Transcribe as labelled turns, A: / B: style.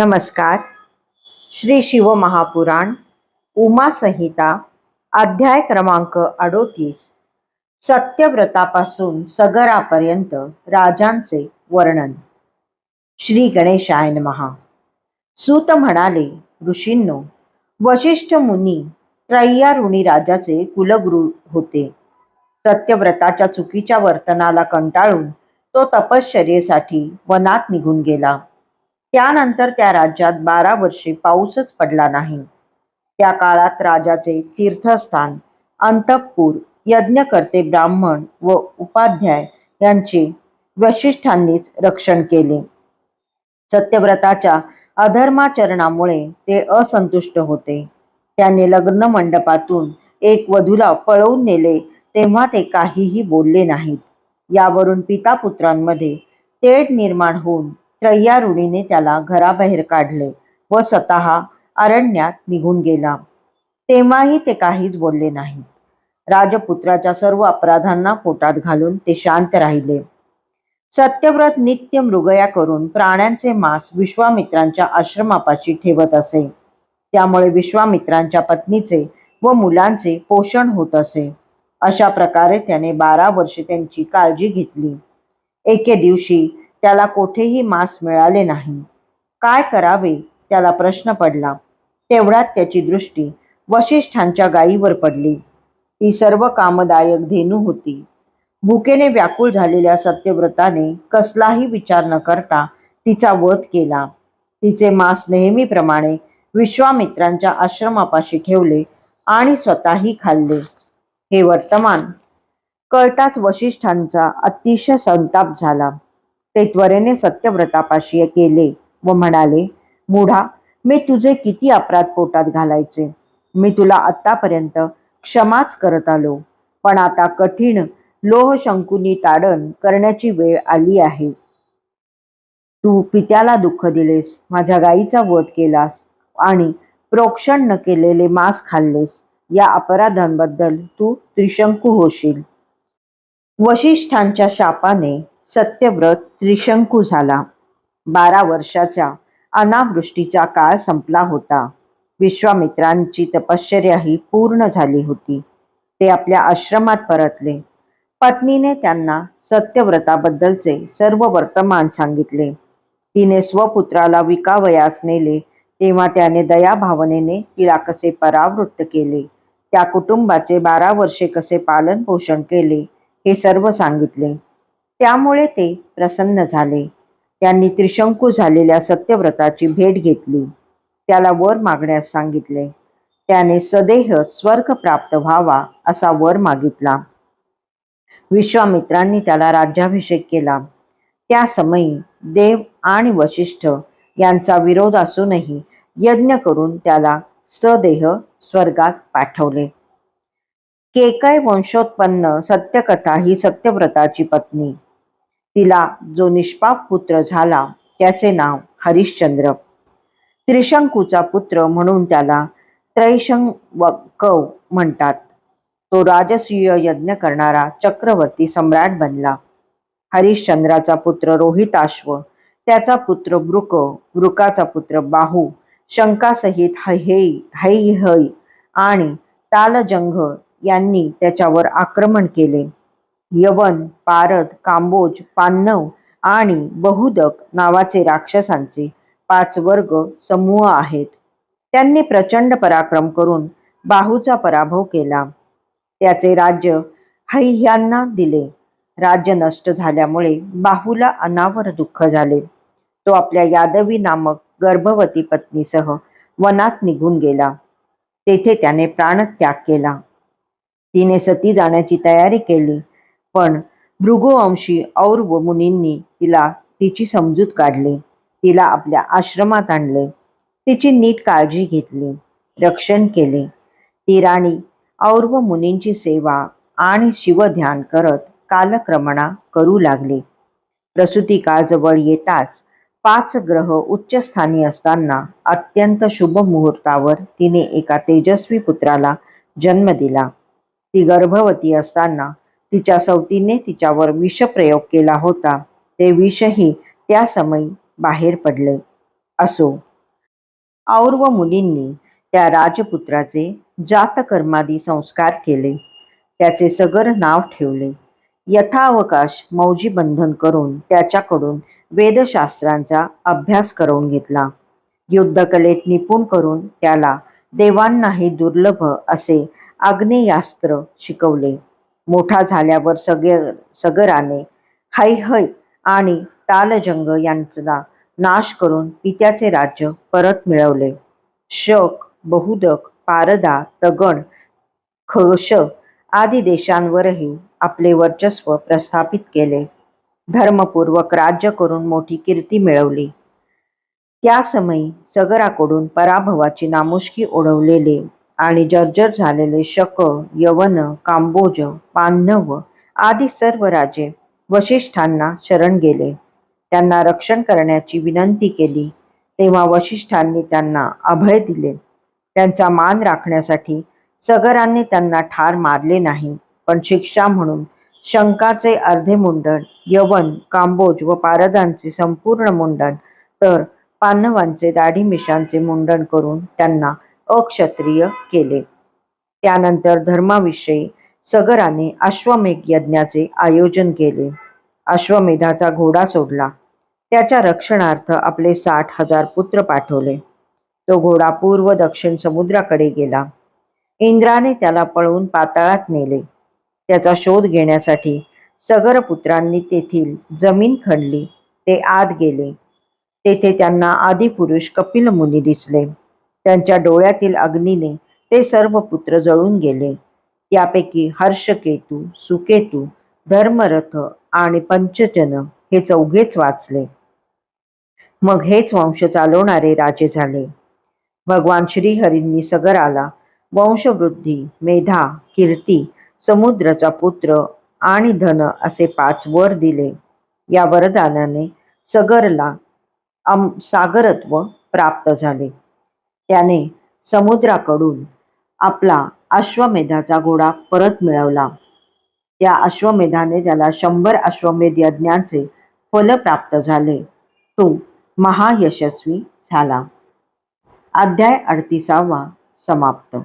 A: नमस्कार. श्री शिवमहापुराण उमा संहिता अध्याय क्रमांक अडोतीस. सत्यव्रतापासून सगरापर्यंत राजांचे वर्णन. श्री गणेशायन महा सूत म्हणाले ऋषींनो वशिष्ठ मुनी त्रय्यारुणी राजाचे कुलगुरू होते. सत्यव्रताच्या चुकीच्या वर्तनाला कंटाळून तो तपश्चर्येसाठी वनात निघून गेला. त्यानंतर त्या राज्यात बारा वर्षे पाऊसच पडला नाही. त्या काळात राजाचे तीर्थस्थान अंतपूर यज्ञकर्ते ब्राह्मण व उपाध्याय यांचे वशिष्ठांनीच रक्षण केले. सत्यव्रताच्या अधर्माचरणामुळे ते असंतुष्ट होते. त्याने लग्न मंडपातून एक वधूला पळवून नेले तेव्हा ते काहीही बोलले नाहीत. यावरून पिता पुत्रांमध्ये तेढ निर्माण होऊन त्रय्यारुणीने त्याला घराबाहेर काढले व स्वतः अरण्यात निघून गेला. तेव्हाही ते काहीच बोलले नाही. राजपुत्राच्या सर्व अपराधांना पोटात घालून ते शांत राहिले. सत्यव्रत नित्य मृगया करून प्राण्यांचे मांस विश्वामित्रांच्या आश्रमापाशी ठेवत असे. त्यामुळे विश्वामित्रांच्या पत्नीचे व मुलांचे पोषण होत असे. अशा प्रकारे त्याने बारा वर्षे त्यांची काळजी घेतली. एके दिवशी त्याला कोठेही मांस मिळाले नाही. काय करावे? त्याला प्रश्न पडला. तेवढ्यात त्याची दृष्टी वशिष्ठांच्या गायीवर पडली. ती सर्व कामदायक धेनू होती. भुकेने व्याकुळ झालेल्या सत्यव्रताने कसलाही विचार न करता तिचा वध केला. तिचे मांस नेहमीप्रमाणे विश्वामित्रांच्या आश्रमापाशी ठेवले आणि स्वतःही खाल्ले. हे वर्तमान कळताच वशिष्ठांचा अतिशय संताप झाला. ते त्वरेने सत्यव्रतापाशी केले व म्हणाले मुढा मी तुझे किती अपराध पोटात घालायचे? मी तुला आतापर्यंत क्षमाच करत आलो. पण आता कठीण लोह शंकुनी ताडण करण्याची वेळ आली आहे. तू पित्याला दुःख दिलेस माझ्या गायीचा वध केलास आणि प्रोक्षण न केलेले मांस खाल्लेस या अपराधांबद्दल तू त्रिशंकू होशील. वशिष्ठांच्या शापाने सत्यव्रत त्रिशंकू झाला. बारा वर्षाच्या अनावृष्टीचा काळ संपला होता. विश्वामित्रांची तपश्चर्याही पूर्ण झाली होती. ते आपल्या आश्रमात परतले. पत्नीने त्यांना सत्यव्रताबद्दलचे सर्व वर्तमान सांगितले. तिने स्वपुत्राला विकावयास नेले तेव्हा त्याने दयाभावनेने तिला कसे परावृत्त केले त्या कुटुंबाचे बारा वर्षे कसे पालन पोषण केले हे सर्व सांगितले. त्यामुळे ते प्रसन्न झाले. त्यांनी त्रिशंकू झालेल्या सत्यव्रताची भेट घेतली. त्याला वर मागण्यास सांगितले. त्याने सदेह स्वर्ग प्राप्त व्हावा असा वर मागितला. विश्वामित्रांनी त्याला राज्याभिषेक केला. त्या समयी देव आणि वशिष्ठ यांचा विरोध असूनही यज्ञ करून त्याला सदेह स्वर्गात पाठवले. केकय वंशोत्पन्न सत्यकथा ही सत्यव्रताची पत्नी. तिला जो निष्पाप पुत्र झाला त्याचे नाव हरिश्चंद्र. त्रिशंकूचा पुत्र म्हणून त्याला त्रैशंकव म्हणतात. तो राजसूय यज्ञ करणारा चक्रवर्ती सम्राट बनला. हरिश्चंद्राचा पुत्र रोहिताश्व त्याचा पुत्र बृक वृकाचा पुत्र बाहू शंकासहित हयै हैहय आणि तालजंघ यांनी त्याच्यावर आक्रमण केले. यवन पारद कांबोज पान्नव आणि बहुदक नावाचे राक्षसांचे पाच वर्ग समूह आहेत. त्यांनी प्रचंड पराक्रम करून बाहूचा पराभव केला. त्याचे राज्य हैह्यांना दिले. राज्य नष्ट झाल्यामुळे बाहूला अनावर दुःख झाले. तो आपल्या यादवी नामक गर्भवती पत्नीसह वनात निघून गेला. तेथे त्याने प्राणत्याग केला. तिने सती जाण्याची तयारी केली. पण भृगुवंशी औरव मुनींनी तिला तिची समजूत काढली. तिला आपल्या आश्रमात आणले. तिची नीट काळजी घेतली. रक्षण केले. ती राणी औरव मुनींची सेवा आणि शिवध्यान करत कालक्रमणा करू लागली. प्रसूती काळ जवळ येताच पाच ग्रह उच्च स्थानी असताना अत्यंत शुभ मुहूर्तावर तिने एका तेजस्वी पुत्राला जन्म दिला. ती गर्भवती असताना तिच्या सवतीने तिच्यावर विषप्रयोग केला होता. ते विषही त्या समयी बाहेर पडले. असो. और्व मुलींनी त्या राजपुत्राचे जातकर्मादी संस्कार केले. त्याचे सगर नाव ठेवले. यथावकाश मौजी बंधन करून त्याच्याकडून वेदशास्त्रांचा अभ्यास करून घेतला. युद्धकलेत निपुण करून त्याला देवांनाही दुर्लभ असे आग्नेयास्त्र शिकवले. मोठा झाल्यावर सगळ सगराने हैहय आणि तालजंग यांचा नाश करून पित्याचे राज्य परत मिळवले. शक बहुदक पारदा तगण खश आदी देशांवरही आपले वर्चस्व प्रस्थापित केले. धर्मपूर्वक राज्य करून मोठी कीर्ती मिळवली. त्या समयी सगराकडून पराभवाची नामुष्की ओढवलेले आणि जर्जर झालेले शक यवन कांबोज पांधव आदी सर्व राजे वशिष्ठांना शरण गेले. त्यांना रक्षण करण्याची विनंती केली. तेव्हा वशिष्ठांनी त्यांना अभय दिले. त्यांचा मान राखण्यासाठी सगरांनी त्यांना ठार मारले नाही पण शिक्षा म्हणून शंकाचे अर्धे मुंडन यवन कांबोज व पारदांचे संपूर्ण मुंडन तर पांडवांचे दाढी मिशांचे मुंडन करून त्यांना अक्षत्रिय केले. त्यानंतर धर्माविषयी सगराने अश्वमेघ यज्ञाचे आयोजन केले. अश्वमेधाचा घोडा सोडला. त्याच्या रक्षणार्थ आपले साठ हजार पुत्र पाठवले. तो घोडा पूर्व दक्षिण समुद्राकडे गेला. इंद्राने त्याला पळवून पाताळात नेले. त्याचा शोध घेण्यासाठी सगर पुत्रांनी तेथील जमीन खणली. ते आत गेले. तेथे त्यांना आदिपुरुष कपिल मुनी दिसले. त्यांच्या डोळ्यातील अग्नीने ते सर्व पुत्र जळून गेले. यापैकी हर्षकेतू सुकेतू धर्मरथ आणि पंचजन हे चौघेच वाचले. मग हेच वंश चालवणारे राजे झाले. भगवान श्रीहरींनी सगराला वंशवृद्धी मेधा कीर्ती समुद्राचा पुत्र आणि धन असे पाच वर दिले. या वरदानाने सगरला अम सागरत्व प्राप्त झाले. त्याने समुद्राकडून आपला अश्वमेधाचा घोडा परत मिळवला. त्या अश्वमेधाने त्याला शंभर अश्वमेध यज्ञांचे फल प्राप्त झाले. तो महायशस्वी झाला. अध्याय अडतीसावा समाप्त.